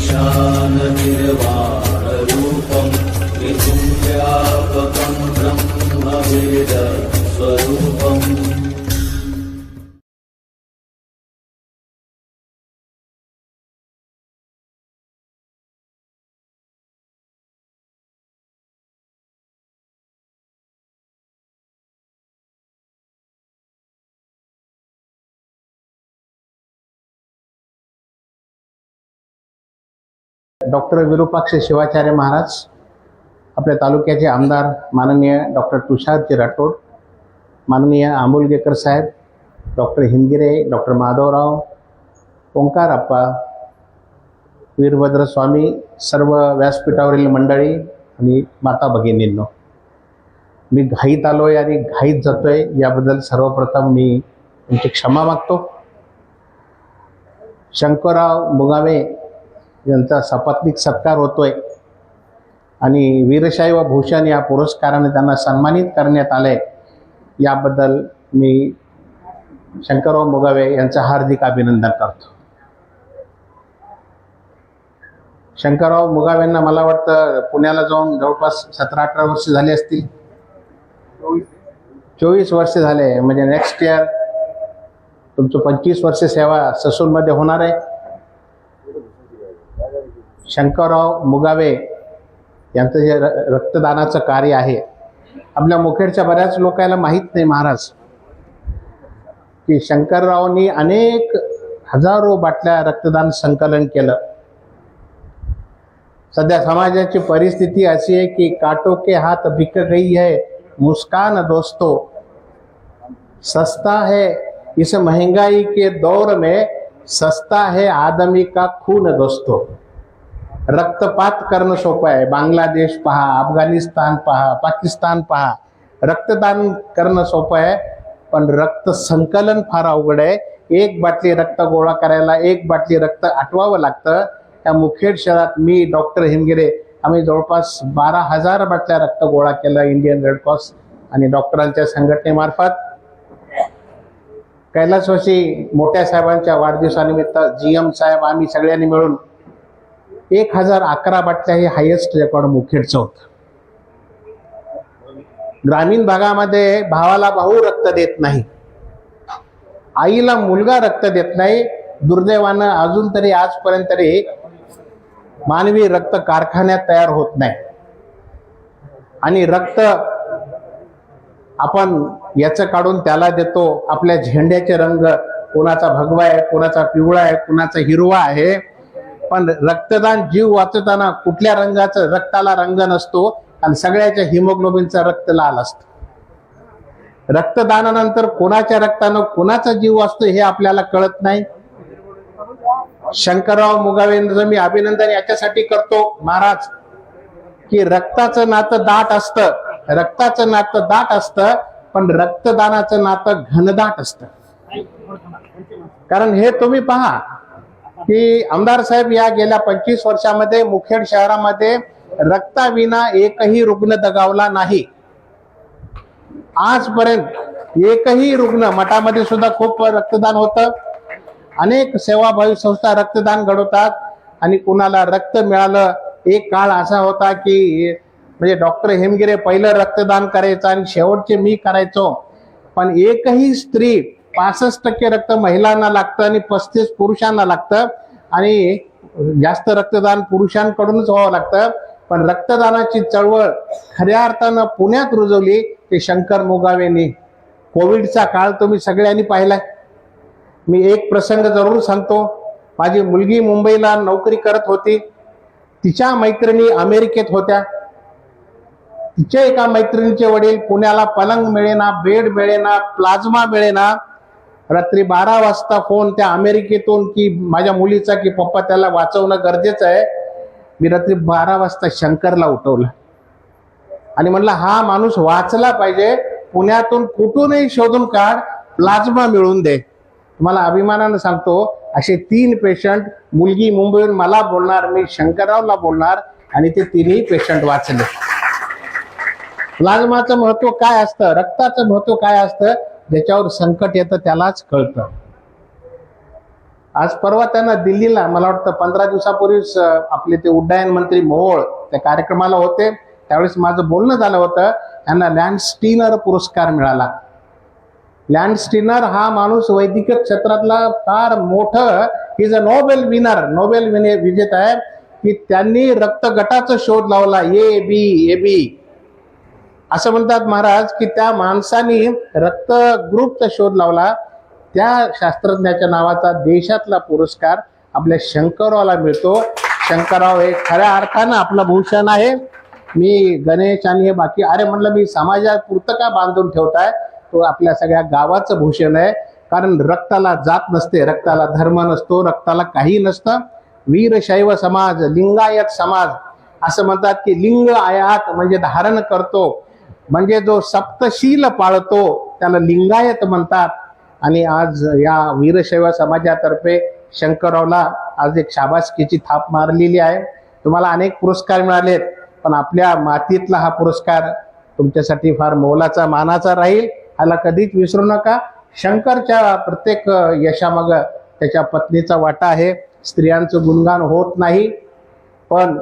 ईशाननिर्वाणरूपं doctor Virupaksha Shivacharya Maharaj आपल्या तालुक्याचे आमदार माननीय डॉक्टर तुषारजी राठोड माननीय आंबुलगेकर साहेब डॉक्टर हिंदगिरे डॉक्टर माधवराव ओंकारप्पा वीरभद्र स्वामी सर्व व्यासपीठावरील मंडळी आणि माता भगिनींनो मी घाईत आलो आहे आणि घाईत जातोय याबद्दल सर्वप्रथम मी तुमची क्षमा मागतो. शंकरराव मुगावे यांचा सपत्निक सत्कार होतोय. आणि वीरशाही व भूषण या पुरस्काराने त्यांना सन्मानित करण्यात आलं आहे याबद्दल मी शंकरराव मुगावे यांचं हार्दिक अभिनंदन करतो. शंकरराव मुगावेंना मला वाटतं पुण्याला जाऊन जवळपास सतरा अठरा वर्ष झाली असतील. चोवीस वर्ष झाले. म्हणजे नेक्स्ट इयर तुमचं पंचवीस वर्ष सेवा ससूनमध्ये होणार आहे. शंकरराव मुगावे यांचं जे र रक्तदानाचं कार्य आहे आपल्या मुखेडच्या बऱ्याच लोकांना माहीत नाही महाराज की शंकररावनी अनेक हजारो बाटल्या रक्तदान संकलन केलं. सध्या समाजाची परिस्थिती अशी आहे की काटो के हात बिक गई है मुस्कान दोस्तों. सस्ता है इस महंगाई के दौर में सस्ता है आदमी का खून दोस्तों. रक्तपात करणं सोपं आहे. बांगलादेश पहा अफगाणिस्तान पहा पाकिस्तान पहा. रक्तदान करणं सोपं आहे पण रक्त संकलन फार अवघड आहे. एक बाटली रक्त गोळा करायला एक बाटली रक्त आठवावं लागतं. त्या मुखेड शहरात मी डॉक्टर हिमगिरे आम्ही जवळपास बारा हजार बाटल्या रक्त गोळा केलं इंडियन रेड क्रॉस आणि डॉक्टरांच्या संघटनेमार्फत. कैलासवासी मोठ्या साहेबांच्या वाढदिवसानिमित्त जी एम साहेब आम्ही सगळ्यांनी मिळून एक हजार अकरा बाटल्या हे हायेस्ट रेकॉर्ड मुखेडचं होतं. ग्रामीण भागामध्ये भावाला भाऊ रक्त देत नाही. आईला मुलगा रक्त देत नाही. दुर्दैवानं अजून तरी आजपर्यंत तरी मानवी रक्त कारखान्यात तयार होत नाही. आणि रक्त आपण याचं काढून त्याला देतो. आपल्या झेंड्याचे रंग कोणाचा भगवा आहे कोणाचा पिवळा आहे कोणाचा हिरवा आहे. पण रक्तदान जीव वाचताना कुठल्या रंगाचं रक्ताला रंग नसतो आणि सगळ्याच्या हिमोग्लोबिनचं रक्त लाल असतं. रक्तदानानंतर कोणाच्या रक्तानं कोणाचा जीव वाचतो हे आपल्याला कळत नाही. शंकरराव मुगावेंद्र मी अभिनंदन याच्यासाठी करतो महाराज की रक्ताचं नातं दाट असतं. रक्ताचं नातं दाट असतं पण रक्तदानाचं नातं घनदाट असतं. कारण हे तुम्ही पहा की आमदार साहेब या गेल्या पंचवीस वर्षामध्ये मुखेड शहरामध्ये रक्ताविना एकही रुग्ण दगावला नाही. आजपर्यंत एकही रुग्ण मठामध्ये सुद्धा खूप रक्तदान होतं. अनेक सेवाभावी संस्था रक्तदान घडवतात आणि कुणाला रक्त मिळालं एक काळ असा होता की म्हणजे डॉक्टर हेमगिरे पहिलं रक्तदान करायचं आणि शेवटचे मी करायचो. पण एकही स्त्री पासष्ट टक्के रक्त महिलांना लागतं आणि पस्तीस पुरुषांना लागतं. आणि जास्त रक्तदान पुरुषांकडूनच व्हावं लागतं. पण रक्तदानाची चळवळ खऱ्या अर्थानं पुण्यात रुजवली ते शंकर मोगावेनी. कोविडचा काळ तुम्ही सगळ्यांनी पाहिलाय. मी एक प्रसंग जरूर सांगतो. माझी मुलगी मुंबईला नोकरी करत होती. तिच्या मैत्रिणी अमेरिकेत होत्या. तिच्या एका मैत्रिणीचे वडील पुण्याला पलंग मिळेना बेड मिळेना प्लाझ्मा मिळेना. रात्री बारा वाजता फोन त्या अमेरिकेतून की माझ्या मुलीचा की पप्पा त्याला वाचवणं गरजेचं आहे. मी रात्री बारा वाजता शंकरला उठवलं. आणि म्हणलं हा माणूस वाचला पाहिजे. पुण्यातून कुठूनही शोधून काढ प्लाझ्मा मिळून दे. तुम्हाला अभिमानानं सांगतो असे तीन पेशंट मुलगी मुंबईहून मला बोलणार मी शंकररावला बोलणार आणि ते तिन्ही पेशंट वाचले. प्लाझ्माचं महत्त्व काय असतं? रक्ताचं महत्त्व काय असतं? ज्याच्यावर संकट येतं त्यालाच कळतं. आज परवा त्यांना दिल्लीला मला वाटतं पंधरा दिवसापूर्वीच आपले ते उड्डायन मंत्री मोहोळ त्या कार्यक्रमाला होते. त्यावेळेस माझं बोलणं झालं होतं त्यांना लँड स्टीनर पुरस्कार मिळाला. लँड स्टीनर हा माणूस वैद्यकीय क्षेत्रातला फार मोठं is a Nobel winner Nobel विने विजेता आहे. की त्यांनी रक्तगटाचा शोध लावला ए बी ए बी. असं म्हणतात महाराज की त्या माणसाने रक्त ग्रुपचा शोध लावला. त्या शास्त्रज्ञाच्या नावाचा देशातला पुरस्कार आपल्या शंकररावला मिळतो. शंकरराव हे खऱ्या अर्थानं आपलं भूषण आहे. मी गणेश आणि हे बाकी अरे म्हणलं मी समाजापुरतं का बांधून ठेवताय? तो आपल्या सगळ्या गावाचं भूषण आहे. कारण रक्ताला जात नसते रक्ताला धर्म नसतो रक्ताला काही नसतं. वीरशैव समाज लिंगायत समाज. असं म्हणतात की लिंग आयात म्हणजे धारण करतो. म्हणजे जो सप्तशील पाळतो त्याला लिंगायत म्हणतात. आणि आज या वीरशैव समाजातर्फे शंकररावला आज एक शाबासकीची थाप मारलेली आहे. तुम्हाला अनेक पुरस्कार मिळालेत पण आपल्या मातीतला हा पुरस्कार तुमच्यासाठी फार मोलाचा मानाचा राहील. ह्याला कधीच विसरू नका. शंकरच्या प्रत्येक यशामाग त्याच्या पत्नीचा वाटा आहे. स्त्रियांचं गुणगान होत नाही. पण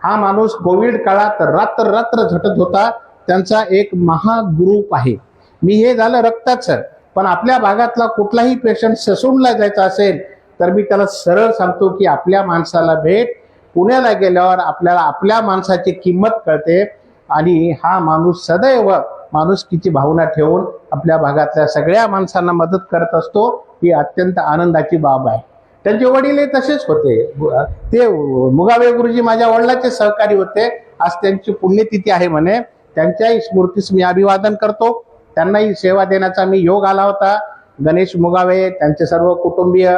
हा माणूस कोविड काळात रात्र रात्र झटत होता. त्यांचा एक महाग्रुप आहे. मी हे झालं रक्ताचं पण आपल्या भागातला कुठलाही पेशंट ससूनला जायचा असेल तर मी त्याला सरळ सांगतो की आपल्या माणसाला भेट. पुण्याला गेल्यावर आपल्याला आपल्या माणसाची किंमत कळते आणि हा माणूस सदैव माणुसकीची भावना ठेवून आपल्या भागातल्या सगळ्या माणसांना मदत करत असतो. ही अत्यंत आनंदाची बाब आहे. त्यांचे वडीलही तसेच होते. ते मुगावे गुरुजी माझ्या वडिलाचे सहकारी होते. आज त्यांची पुण्यतिथी आहे म्हणे. त्यांच्याही स्मृतीस मी अभिवादन करतो. त्यांनाही सेवा देण्याचा मी योग आला होता. गणेश मुगावे त्यांचे सर्व कुटुंबीय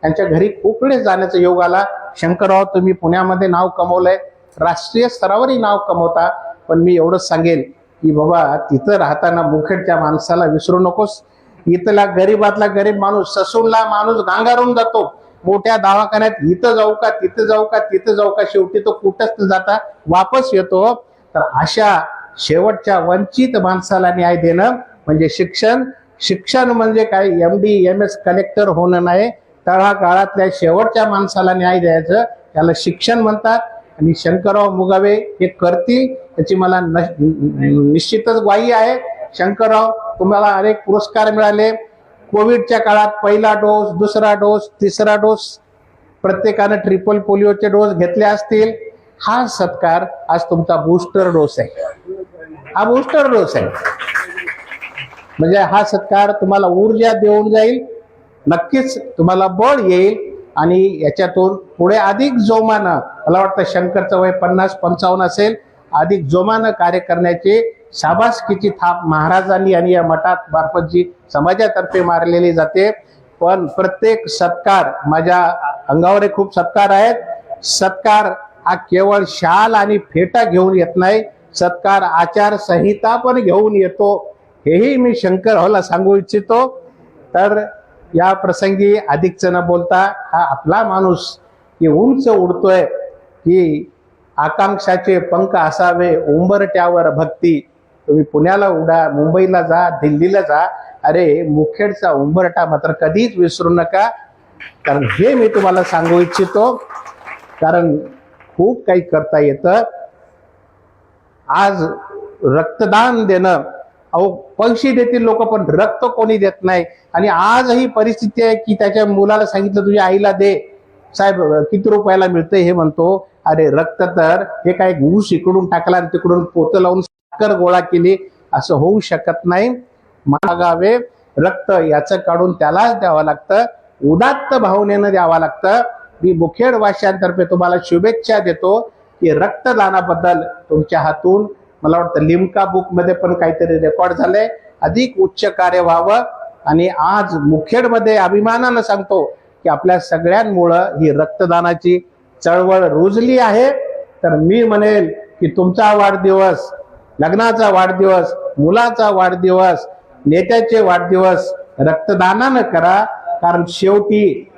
त्यांच्या घरी खूप जाण्याचा योग आला. शंकरराव तुम्ही पुण्यामध्ये नाव कमवलंय. राष्ट्रीय स्तरावरही नाव कमवता पण मी एवढंच सांगेन की बाबा तिथं राहताना मुखेडच्या माणसाला विसरू नकोस. इथला गरीबातला गरीब माणूस ससूनला माणूस गांगारून जातो. मोठ्या दवाखान्यात इथं जाऊ का तिथं जाऊ का तिथं जाऊ का शेवटी तो कुठंच जाता वापस येतो. तर अशा शेवटच्या वंचित माणसाला न्याय देणं म्हणजे शिक्षण. शिक्षण म्हणजे काय? M D M S collector होणं नाही. तळागाळातल्या शेवटच्या माणसाला न्याय द्यायचं. त्याला शिक्षण म्हणतात. आणि शंकरराव मुगावे हे करतील. त्याची मला न- निश्चितच ग्वाही आहे. शंकरराव तुम्हाला अनेक पुरस्कार मिळाले. कोविडच्या काळात पहिला डोस दुसरा डोस तिसरा डोस प्रत्येकानं ट्रिपल पोलिओचे डोस घेतले असतील. हा सत्कार आज तुमचा बूस्टर डोस आहे. हा बूस्टर डोस आहे म्हणजे हा सत्कार तुम्हाला ऊर्जा देऊन जाईल नक्कीच तुम्हाला बळ येईल आणि याच्यातून पुढे अधिक जोमानं मला वाटतं शंकरचं वय पन्नास पंचावन्न असेल अधिक जोमानं कार्य करण्याचे शाबासकीची थाप महाराजांनी आणि या मठात मार्फतजी समाजातर्फे मारलेली जाते. पण प्रत्येक सत्कार माझ्या अंगावर खूप सत्कार आहेत. सत्कार हा केवळ शाल आणि फेटा घेऊन येत नाही सत्कार आचार संहिता पण घेऊन येतो. हेही मी शंकर हॉला सांगू इच्छितो. तर या प्रसंगी अधिकच न बोलता हा आपला माणूस की उंच उडतोय की आकांक्षाचे पंख असावे उंबरट्यावर भक्ती. तुम्ही पुण्याला उडा मुंबईला जा दिल्लीला जा. अरे मुखेडचा उंबरटा मात्र कधीच विसरू नका. कारण हे मी तुम्हाला सांगू इच्छितो. कारण खूप काही करता येतं. आज रक्तदान देणं अहो पैसे देतील लोक पण रक्त कोणी देत नाही. आणि आज ही परिस्थिती आहे की त्याच्या मुलाला सांगितलं तुझ्या आईला दे. साहेब किती रुपयाला मिळतंय? हे म्हणतो. अरे रक्त तर हे काय ऊस इकडून टाकला आणि तिकडून पोतं लावून साखर गोळा केली असं होऊ शकत नाही. मागावे. रक्त याचं काढून त्यालाच द्यावं लागतं. उदात्त भावनेनं द्यावं लागतं. मी मुखेड वाशांतर्फे तुम्हाला शुभेच्छा देतो. की रक्तदानाबद्दल तुमच्या हातून मला वाटतं लिमका बुकमध्ये पण काहीतरी रेकॉर्ड झालंय. अधिक उच्च कार्य व्हावं. आणि आज मुखेडमध्ये अभिमानानं सांगतो की आपल्या सगळ्यांमुळं ही रक्तदानाची चळवळ रुजली आहे. तर मी म्हणेल की तुमचा वाढदिवस लग्नाचा वाढदिवस मुलाचा वाढदिवस नेत्याचे वाढदिवस रक्तदानानं करा. कारण शेवटी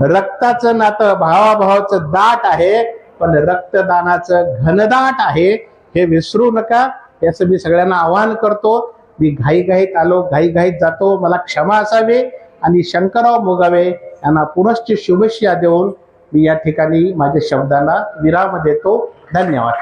रक्ताचं नातं भावाभावाचं दाट आहे. पण रक्तदानाचं घनदाट आहे हे विसरू नका. याचं मी सगळ्यांना आवाहन करतो. मी घाईघाईत आलो घाईघाईत जातो. मला क्षमा असावी आणि शंकरराव मुगावे यांना पुनश्च शुभेच्छा देऊन मी या ठिकाणी माझ्या शब्दाला विराम देतो. धन्यवाद.